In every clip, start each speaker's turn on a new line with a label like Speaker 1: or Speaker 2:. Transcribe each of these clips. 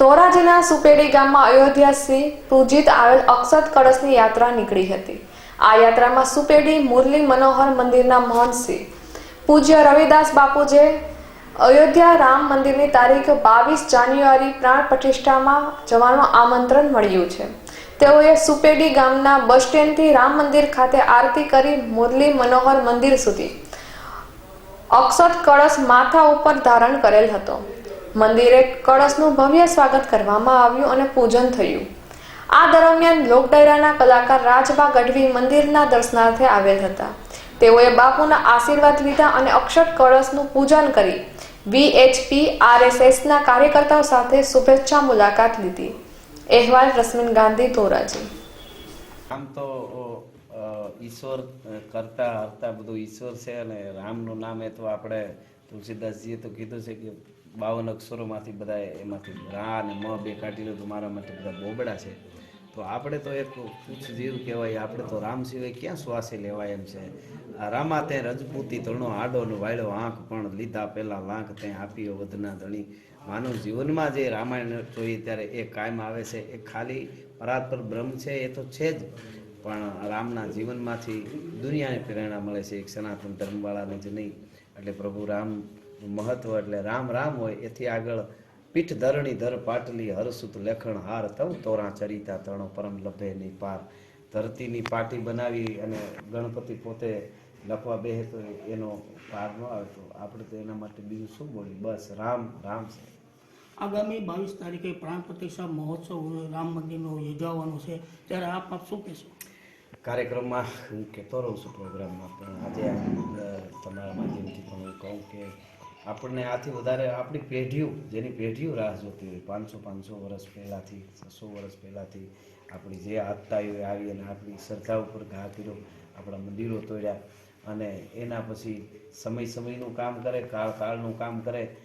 Speaker 1: ધોરાજીના સુપેડી ગામમાં અયોધ્યાથી પૂજિત આવેલ અક્ષત કળશની યાત્રા નીકળી હતી. આ યાત્રામાં સુપેડી મુરલી મનોહર મંદિરના મહંતશ્રી પૂજ્ય રવિદાસ બાપુજે અયોધ્યા રામ મંદિરની તારીખ બાવીસ જાન્યુઆરી પ્રાણ પ્રતિષ્ઠામાં જવાનું આમંત્રણ મળ્યું છે. તેઓએ સુપેડી ગામના બસ સ્ટેન્ડથી રામ મંદિર ખાતે આરતી કરી મુરલી મનોહર મંદિર સુધી અક્ષત કળશ માથા ઉપર ધારણ કરેલ હતો. મંદિરે કળશનું ભવ્ય સ્વાગત કરવામાં આવ્યું અને પૂજન થયું. આ દરમિયાન લોકડાયરાના કલાકાર રાજબા ગઢવી મંદિરના દર્શનાર્થે આવેલ હતા. તેઓએ બાપુના આશીર્વાદ લીધા અને અક્ષત કળશનું પૂજન કરી વીએચપી આરએસએસના કાર્યકર્તાઓ સાથે શુભેચ્છા મુલાકાત લીધી. અહેવાલ રશ્મિન ગાંધી, ધોરાજી.
Speaker 2: આમ તો ઈશ્વર કરતા હરતા બધું ઈશ્વર છે અને રામનું નામ એ તો આપણે તુલસીદાસજીએ તો કીધું છે કે બાવન અક્ષરોમાંથી બધા એમાંથી રા અને મ બે કાઢી લો તો મારા માટે બધા બોબડા છે. તો આપણે તો એક તુચ્છ જીવ કહેવાય, આપણે તો રામ સિવાય ક્યાં શ્વાસે લેવાય એમ છે. રામા તે રજપૂતી ધણો આડો ને વાયડો આંખ પણ લીધા પહેલા લાંખ તે આપ્યો વધના ધણી. માનવ જીવનમાં જે રામાયણ જોઈએ ત્યારે એ કાયમ આવે છે. એ ખાલી પરાત્પર બ્રહ્મ છે, એ તો છે જ. પણ રામના જીવનમાંથી દુનિયાને પ્રેરણા મળે છે. એક સનાતન ધર્મવાળાને જ નહીં. એટલે પ્રભુ રામ મહત્વ એટલે રામ રામ હોય એથી આગળ પીઠ ધરણી ધર પાટલી હરસુત લેખણ હાર તવ તોરા ચરિતા તણો પરમ લભે ની પાર. ધરતીની પાટી બનાવી અને ગણપતિ પોતે લખવા બેહે તો એનો પાર ન આવે તો આપણે તો એના માટે બીજું શું બોલ્યું બસ રામ રામ છે.
Speaker 3: આગામી બાવીસ તારીખે પ્રાણ પ્રતિષ્ઠા મહોત્સવ રામ મંદિરનો યોજાવાનો છે. ત્યારે આપ આપ શું કહેશો?
Speaker 2: કાર્યક્રમમાં હું કહેતો રહું છું પ્રોગ્રામમાં પણ આજે તમારા માધ્યમથી પણ હું કહું કે આપણને આથી વધારે આપણી પેઢીઓ, જેની પેઢીઓ રાહ જોતી હોય, પાંચસો પાંચસો વર્ષ પહેલાંથી, છસો વર્ષ પહેલાંથી આપણી જે આત્તાઓ આવી અને આપણી શ્રદ્ધા ઉપર ઘા કર્યો, આપણા મંદિરો તોડ્યા અને એના પછી સમય સમયનું કામ કરે, કાળ કાળનું કામ કરે.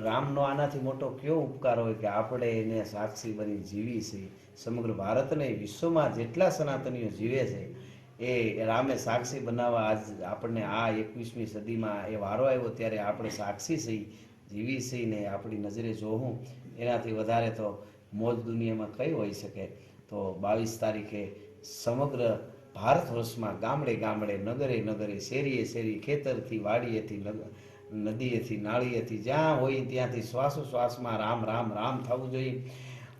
Speaker 2: રામનો આનાથી મોટો કયો ઉપકાર હોય કે આપણે એને સાક્ષી બની જીવી છે? સમગ્ર ભારતને વિશ્વમાં જેટલા સનાતનીઓ જીવે છે એ રામે સાક્ષી બનાવવા આજ આપણને આ એકવીસમી સદીમાં એ વારો આવ્યો ત્યારે આપણે સાક્ષી સહી જીવી સહી ને આપણી નજરે જોવું એનાથી વધારે તો મોજ દુનિયામાં કઈ હોઈ શકે? તો બાવીસ તારીખે સમગ્ર ભારત વર્ષમાં ગામડે ગામડે, નગરે નગરે, શેરીએ શેરી, ખેતરથી, વાડીએથી નદીએથી નાળીએથી જ્યાં હોય ત્યાંથી શ્વાસોશ્વાસમાં રામ રામ રામ થવું જોઈએ.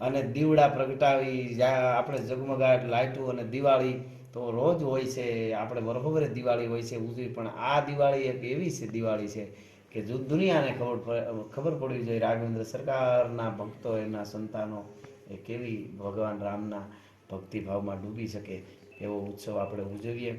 Speaker 2: અને દીવડા પ્રગટાવી આપણે ઝગમગાટ લાઇટો અને દિવાળી તો રોજ હોય છે, આપણે બરોબર દિવાળી હોય છે, ઉજવી, પણ આ દિવાળી એક એવી છે દિવાળી છે કે જો દુનિયાને ખબર ખબર પડવી જોઈએ રાઘવેન્દ્ર સરકારના ભક્તો, એના સંતાનો એ કેવી ભગવાન રામના ભક્તિભાવમાં ડૂબી શકે એવો ઉત્સવ આપણે ઉજવીએ.